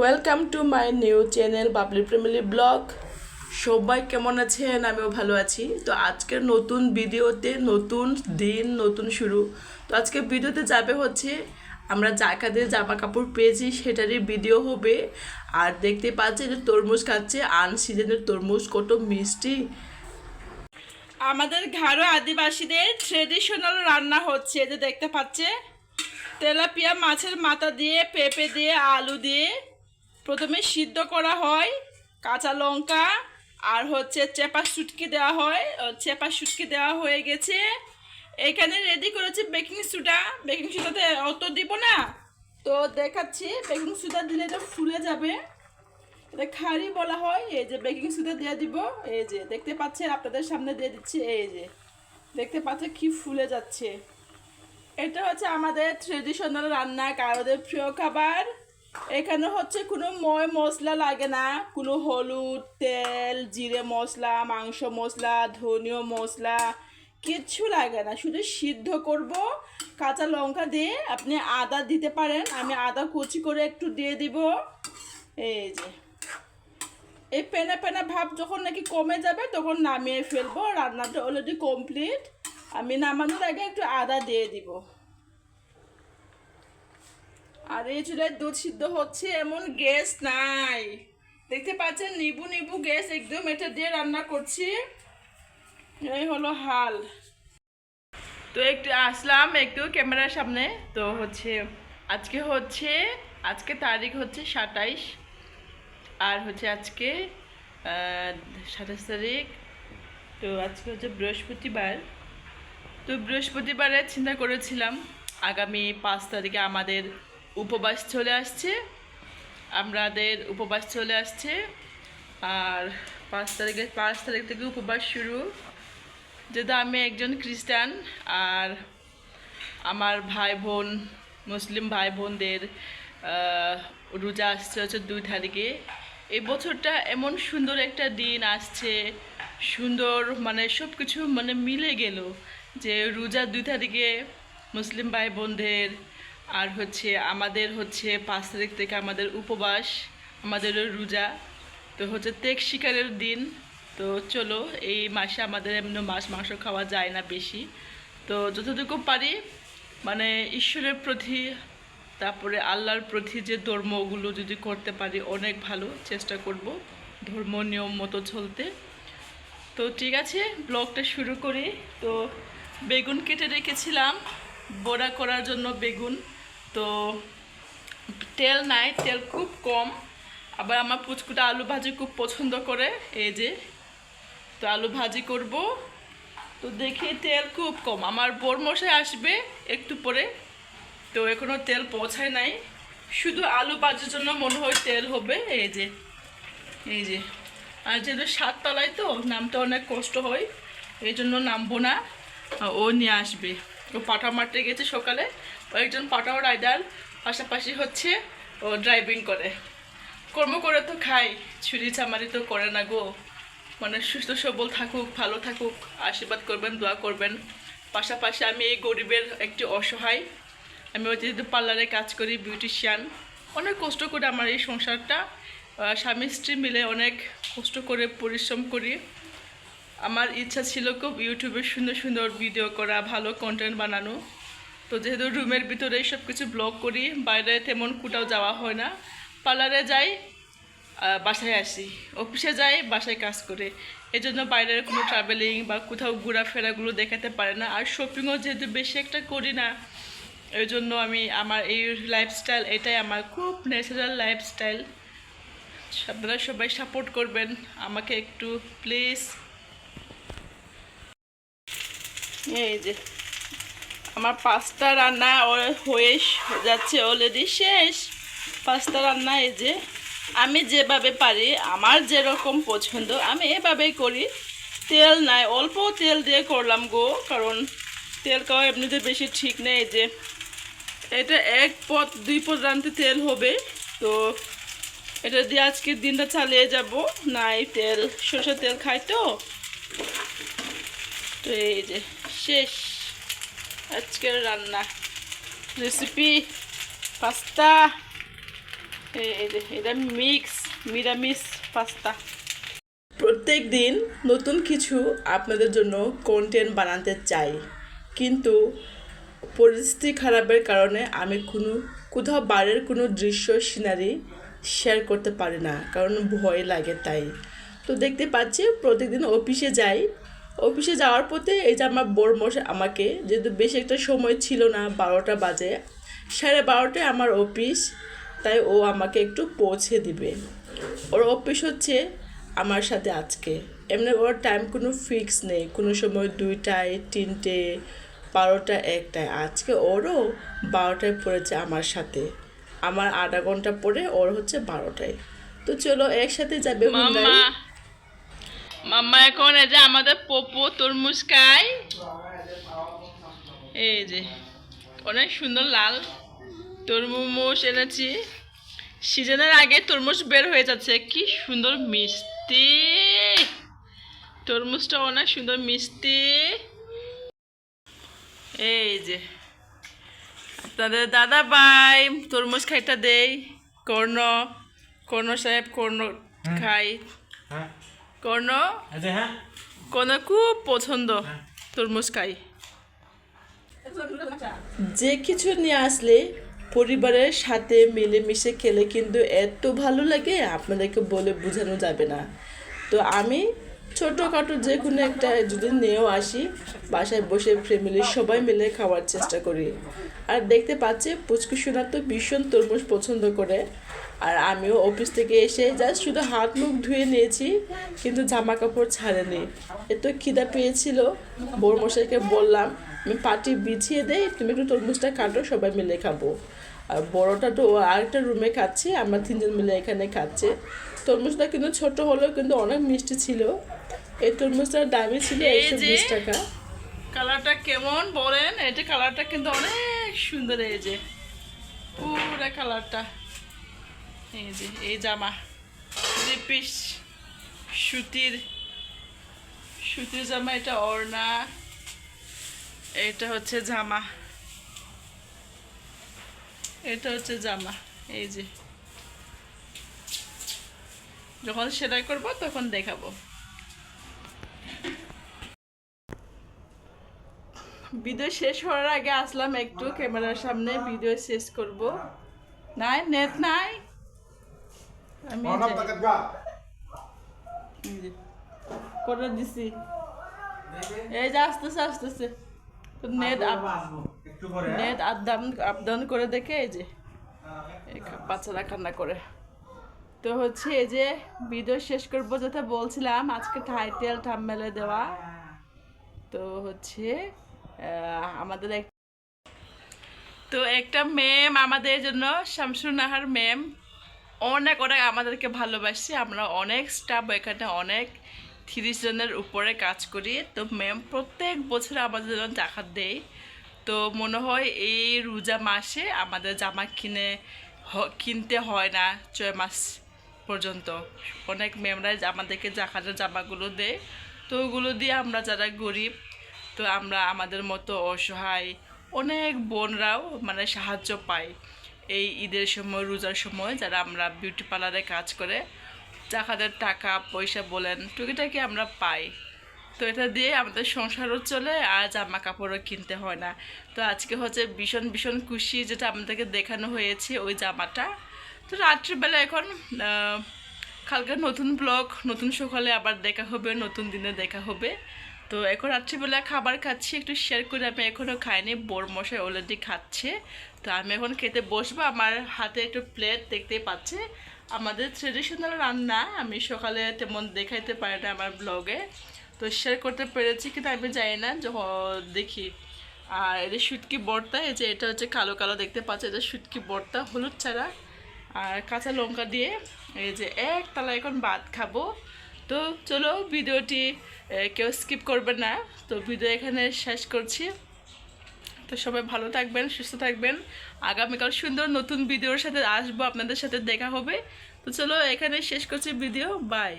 Welcome to my new channel Babli family vlog সবাই কেমন আছেন? আমিও ভালো আছি। তো আজকের নতুন ভিডিওতে নতুন দিন, নতুন শুরু। তো আজকে ভিডিওতে যাবে হচ্ছে, আমরা যা কাদের জামা কাপড় পেয়েছি, সেটারই ভিডিও হবে। আর দেখতে পাচ্ছি যে তরমুজ খাচ্ছে আন সিজনের তরমুজ, কত মিষ্টি। আমাদের ঘাড়ো আদিবাসীদের ট্রেডিশনাল রান্না হচ্ছে, যে দেখতে পাচ্ছে। তেলাপিয়া মাছের মাথা দিয়ে, পেঁপে দিয়ে, আলু দিয়ে। প্রথমে সিদ্ধ করা হয় কাঁচা লঙ্কা, আর হচ্ছে চেপা সুটকি দেওয়া হয়। চেপা শুটকি দেওয়া হয়ে গেছে। এখানে রেডি করেছি বেকিং সোডা বেকিং সোডাতে অত দিব না। তো দেখাচ্ছি বেকিং সোডা দিলে এটা ফুলে যাবে। এটা খাড়ি বলা হয়। এই যে বেকিং সোডা দিয়ে দিব। এই যে, দেখতে পাচ্ছেন, আপনাদের সামনে দিয়ে দিচ্ছি। এই যে, দেখতে পাচ্ছেন কি ফুলে যাচ্ছে। এটা হচ্ছে আমাদের ট্রেডিশনাল রান্না, কারোদের প্রিয় খাবার। এখানে হচ্ছে কোনো ময় মশলা লাগে না। কোনো হলুদ, তেল, জিরে মশলা, মাংস মশলা, ধনিয়া মশলা, কিচ্ছু লাগে না। শুধু সিদ্ধ করব, কাঁচা লঙ্কা দিয়ে আপনি আদা দিতে পারেন। আমি আদা কুচি করে একটু দিয়ে দিব। এই যে। এই পেনা পেনা ভাব যখন নাকি কমে যাবে, তখন নামিয়ে ফেলব। রান্নাটা অলরেডি কমপ্লিট আমি নামানোর আগে একটু আদা দিয়ে দিব। আর এই চুলায় দুধ সিদ্ধ হচ্ছে, এমন গ্যাস নাই। দেখতে পাচ্ছেন, নিবু নিবু গ্যাস একদম এটা দিয়ে রান্না করছি। এই হলো হাল। তো একটু আসলাম একটু ক্যামেরার সামনে। তো হচ্ছে, আজকে হচ্ছে, আজকে তারিখ হচ্ছে সাতাইশ। আর হচ্ছে আজকে সাতাশ তারিখ। তো আজকে হচ্ছে বৃহস্পতিবার। তো বৃহস্পতিবারে চিন্তা করেছিলাম, আগামী পাঁচ তারিখে আমাদের উপবাস চলে আসছে আমাদের উপবাস চলে আসছে, আর পাঁচ তারিখে, পাঁচ তারিখ থেকে উপবাস শুরু। যেহেতু আমি একজন খ্রিস্টান, আর আমার ভাই বোন, মুসলিম ভাই বোনদের রোজা আসছে হচ্ছে দুই তারিখে। এই বছরটা এমন সুন্দর একটা দিন আসছে, সুন্দর মানে সব কিছু মানে মিলে গেল, যে রোজা দুই তারিখে মুসলিম ভাই বোনদের আর হচ্ছে আমাদের হচ্ছে পাঁচ তারিখ থেকে আমাদের উপবাস আমাদেরও রোজা। তো হচ্ছে তেক শিকারের দিন। তো চলো, এই মাসে আমাদের এমনি মাছ, মাংস খাওয়া যায় না বেশি। তো যতটুকু পারি মানে ঈশ্বরের প্রতি, তারপরে আল্লাহর প্রতি যে ধর্মগুলো যদি করতে পারি, অনেক ভালো চেষ্টা করব, ধর্ম নিয়ম মতো চলতে। তো ঠিক আছে, ব্লগটা শুরু করি। তো বেগুন কেটে রেখেছিলাম, বড়া করার জন্য বেগুন। তো তেল নাই, তেল খুব কম। আবার আমার পুচকুটা আলু ভাজি খুব পছন্দ করে, এই যে। তো আলু ভাজি করব। তো দেখি তেল খুব কম। আমার বর মশাই আসবে একটু পরে। তো এখনও তেল পৌঁছায় নাই। শুধু আলু ভাজির জন্য মনে হয় তেল হবে, এই যে। এই যে। আর যেহেতু সাততলায় তো নামতে অনেক কষ্ট হয়। এই জন্য নামবো না। ও নিয়ে আসবে। পাঠা মারতে গেছে সকালে। একজন পাঠাও রাইডার পাশাপাশি হচ্ছে ও ড্রাইভিং করে। কর্ম করে তো খাই, ছুরি চামারি তো করে না গো। মানে সুস্থ সবল থাকুক, ভালো থাকুক, আশীর্বাদ করবেন, দোয়া করবেন। পাশাপাশি আমি এই গরিবের একটি অসহায়, আমি যেহেতু পার্লারে কাজ করি বিউটিশিয়ান অনেক কষ্ট করে আমার এই সংসারটা স্বামী স্ত্রী মিলে অনেক কষ্ট করে পরিশ্রম করি। আমার ইচ্ছা ছিল খুব ইউটিউবে সুন্দর সুন্দর ভিডিও করা, ভালো কন্টেন্ট বানানো। তো যেহেতু রুমের ভিতরে সব কিছু ব্লগ করি, বাইরে তেমন কোথাও যাওয়া হয় না। পার্লারে যাই বাসায় আসি। অফিসে যাই, বাসায় কাজ করে। এই জন্য বাইরের কোনো ট্রাভেলিং বা কোথাও ঘোরাফেরাগুলো দেখাতে পারে না। আর শপিংও যেহেতু বেশি একটা করি না এই জন্য আমি আমার এই লাইফস্টাইল এটাই আমার খুব ন্যাচারাল লাইফস্টাইল আপনারা সবাই সাপোর্ট করবেন, আমাকে একটু প্লিজ এই যে, আমার পাঁচটা রান্না হয়ে যাচ্ছে অলরেডি শেষ। পাঁচটা রান্না এই যে, আমি যেভাবে পারি, আমার যেরকম পছন্দ, আমি এভাবেই করি। তেল নাই, অল্প তেল দিয়ে করলাম গো, কারণ তেল খাওয়া এমনিতে বেশি ঠিক নেই যে। এটা এক পথ দুই পথ রানতে তেল হবে, তো এটা দিয়ে আজকের দিনটা চালিয়ে যাব। নাই তেল, সরষের তেল খাই তো। তো এই যে শেষ। আজকের রান্না। রেসিপি পাস্তা এটা মিক্স নিরামিষ পাস্তা প্রত্যেক দিন নতুন কিছু আপনাদের জন্য কন্টেন্ট বানাতে চাই। কিন্তু পরিস্থিতি খারাপের কারণে আমি কোনো, কোথাও বাইরের কোনো দৃশ্য সিনারি শেয়ার করতে পারি না। কারণ ভয় লাগে তাই। তো দেখতে পাচ্ছি প্রতিদিন অফিসে যাই অফিসে যাওয়ার পথে এই যে আমার বোর মশাই আমাকে যেহেতু বেশি একটা সময় ছিল না বারোটা বাজে সাড়ে বারোটায় আমার অফিস তাই ও আমাকে একটু পৌঁছে দিবে। ওর অফিস হচ্ছে আমার সাথে আজকে। এমনি ওর টাইম কোনো ফিক্স নেই কোনো সময় দুইটায় তিনটে বারোটা একটায়। আজকে ওরও বারোটায় পড়েছে আমার সাথে। আমার আধা ঘণ্টা পরে ওর হচ্ছে বারোটায়। তো চলো একসাথে যাবে হুন্ডাই মাম্মা এখন এই যে আমাদের পপু তরমুজ খায়। এই যে অনেক সুন্দর লাল তরমুজ এনেছি। সিজনের আগে তরমুজ বের হয়ে যাচ্ছে কি সুন্দর মিষ্টি। তরমুজটা অনেক সুন্দর মিষ্টি। এই যে আপনাদের দাদা ভাই তরমুজ খাইটা দেই কর্ণ কর্ণ সাহেব কর্ণ খাই হ্যাঁ। কর্ণ? আচ্ছা হ্যাঁ। কর্ণ খুব পছন্দ তরমুজ খাই। যে কিছু নিয়ে আসলে পরিবারের সাথে মিলেমিশে খেলে কিন্তু এত ভালো লাগে আপনাদেরকে বলে বোঝানো যাবে না। তো আমি ছোটোখাটো যে কোনো একটা যদি নিয়েও আসি বাসায় বসে ফ্যামিলির সবাই মিলে খাওয়ার চেষ্টা করি। আর দেখতে পাচ্ছি পুচকু সোনা তো ভীষণ তরমুজ পছন্দ করে। আর আমিও অফিস থেকে এসে জাস্ট শুধু হাত মুখ ধুয়ে নিয়েছি কিন্তু জামা কাপড় ছাড়েনি। এত খিদা পেয়েছিল বড় মশাইকে বললাম আমি পাটি বিছিয়ে দেই তুমি একটু তরমুজটা কাটো সবাই মিলে খাব। আর বড়টা তো আরেকটা রুমে খাচ্ছে আমরা তিনজন মিলে এখানে খাচ্ছে। তরমুজটা কিন্তু ছোট হলেও কিন্তু অনেক মিষ্টি ছিল। এই তরমুজটার দামই ছিল একশো বিশ টাকা। কালারটা কেমন বলেন? এটা কালারটা কিন্তু অনেক সুন্দর এই যে। পুরো কালারটা। এই যে, এই জামা। থ্রি পিস, সুতির সুতির জামা, এটা ওড়না। এটা হচ্ছে জামা। এটা হচ্ছে জামা, এই যে। যখন সেলাই করব, তখন দেখাবো। ভিডিও শেষ হওয়ার আগে আসলাম একটু, ক্যামেরার সামনে ভিডিও শেষ করব। নাই নেট নাই। করে দিছি? এই যে আসতেছে আসতেছে। নেট আপ একটু পরে নেট আপডাউন আপডাউন করে দেখে এই যে। এই বাচ্চারা কান্না করে। তো হচ্ছে এই যে ভিডিও শেষ করব যেটা বলছিলাম আজকে টাইটেল থাম্বনেলে দেওয়া। তো হচ্ছে আহ, আমাদের এক তো একটা ম্যাম আমাদের জন্য শামসুর নাহার ম্যাম অনেক অনেক আমাদেরকে ভালোবাসি। আমরা অনেক স্টাফ এখানে, অনেক তিরিশ জনের উপরে কাজ করি। তো ম্যাম প্রত্যেক বছর আমাদের জন্য জাকাত দেয়। তো মনে হয় এই রোজা মাসে আমাদের জামা কিনে কিনতে হয় না ছয় মাস পর্যন্ত। অনেক ম্যামরাই আমাদেরকে জাকাতের জামাগুলো দেয়। তো ওগুলো দিয়ে আমরা যারা গরিব, তো আমরা আমাদের মতো অসহায় অনেক বোনরাও মানে সাহায্য পাই এই ঈদের সময়, রোজার সময় যারা আমরা বিউটি পার্লারে কাজ করে জাকাতের টাকা পয়সা বলেন, টুকিটাকি আমরা পাই। তো এটা দিয়ে আমাদের সংসারও চলে, আর জামা কাপড়ও কিনতে হয় না। তো আজকে হচ্ছে ভীষণ ভীষণ খুশি যেটা আমাদেরকে দেখানো হয়েছে ওই জামাটা। তো রাত্রিবেলা এখন কালকে নতুন ব্লগ নতুন সকালে আবার দেখা হবে, নতুন দিনে দেখা হবে। তো এখন রাত্রিবেলা খাবার খাচ্ছি, একটু শেয়ার করে। আমি এখনও খাইনি বোর মশাই অলরেডি খাচ্ছে। তো আমি এখন খেতে বসবো। আমার হাতে একটু প্লেট দেখতেই পাচ্ছে। আমাদের ট্রেডিশনাল রান্না, আমি সকালে তেমন দেখাইতে পারি না আমার ব্লগে তো শেয়ার করতে পেরেছি কিন্তু আমি জানি না। দেখি। আর এটা শুটকি বর্তা, এই যে এটা হচ্ছে কালো কালো দেখতে পাচ্ছে। এটা শুটকি বর্তা, হলুদ ছাড়া আর কাঁচা লঙ্কা দিয়ে, এই যে এক তালা এখন ভাত খাব। তো চলো ভিডিওটি কেউ স্কিপ করবে না। তো ভিডিও এখানে শেষ করছি। তো সবাই ভালো থাকবেন, সুস্থ থাকবেন। আগামীকাল সুন্দর নতুন ভিডিওর সাথে আসব, আপনাদের সাথে দেখা হবে। তো চলো এখানে শেষ করছি ভিডিও বাই